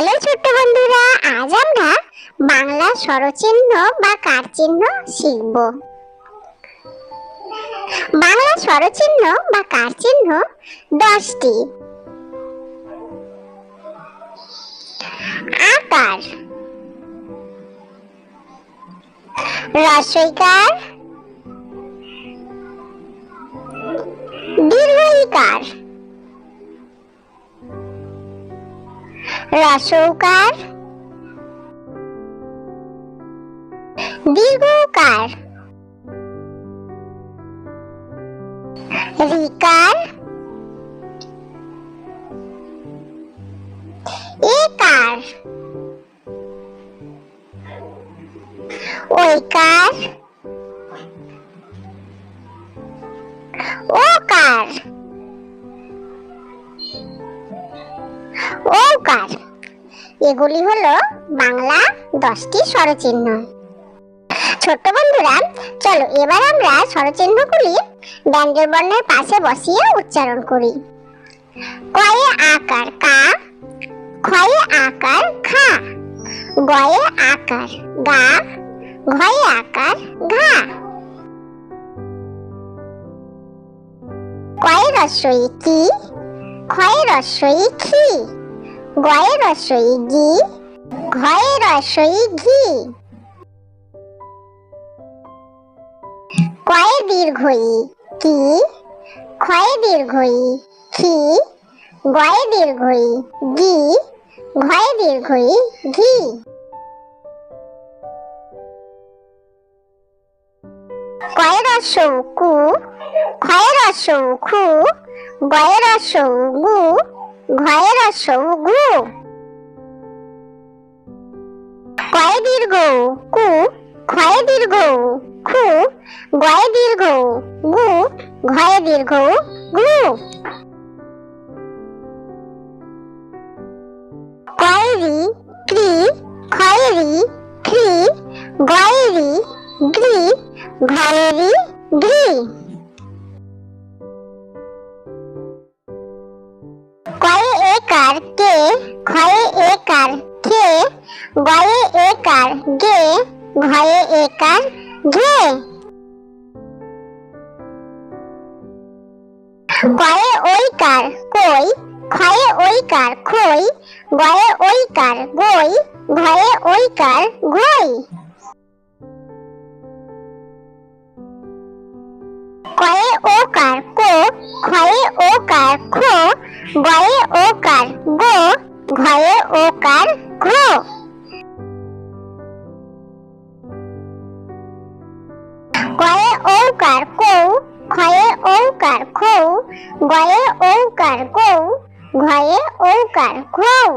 Hello ছোট্ট বন্ধুরা, আজ আমরা বাংলা স্বরচিহ্ন বা কার চিহ্ন শিখব। বাংলা স্বরচিহ্ন বা কার চিহ্ন দশটি। আকার। রসইকার। দীর্ঘইকার। রসৌকার? দীর্ঘকার রিকার? একার? ওইকার? ওকার এগুলি হলো বাংলা দশটি স্বরচিহ্ন। ছোট্ট বন্ধুরা, চলো এবার আমরা স্বরচিহ্নগুলি ব্যঞ্জন বর্ণের পাশে বসিয়ে উচ্চারণ করি। কয়ে আকার কা, খয়ে আকার খা গয়ে আকার গা, ঘয়ে আকার ঘা। কয়ে রস্বই কি ক্ষয়ে রস্বই খি। গয়ে রসই গি ঘয়ে রসই ঘি। কয়ে দীর্ঘই কি? ক্ষয়ে দীর্ঘই খি গয়ে দীর্ঘই গি ঘয়ে দীর্ঘই ঘি। কয়ে রসৌ কু ক্ষয়ে রসৌ খু গয়ে রসৌ গু ঘয়ে রসৌ গু কয়ে দীর্ঘ, কু ক্ষয়ে দীর্ঘ, খু, গয়ে দীর্ঘ, গু, ঘয়ে দীর্ঘ, গু। কয়েরি ক্রি ক্ষয়েরি খ্রি গয়েরি গ্রি ঘয়েরি গ্রি একার কে ক্ষয়ে একার খে গয়ে একার, গে ঘয়ে একার ঘে গয়ে ওইকার কই ক্ষয়ে ওইকার খই গয়ে ওইকার গই ঘয়ে ওইকার গই কয়ে ওকার, কো ক্ষয়ে ওকার, খো গয়ে কার গো ঘয়ে ওকার ঘো কয়ে ওকার কৌ ক্ষয়ে কার খৌ গয়ে ওকার গো ঘয়ে কার ঘৌ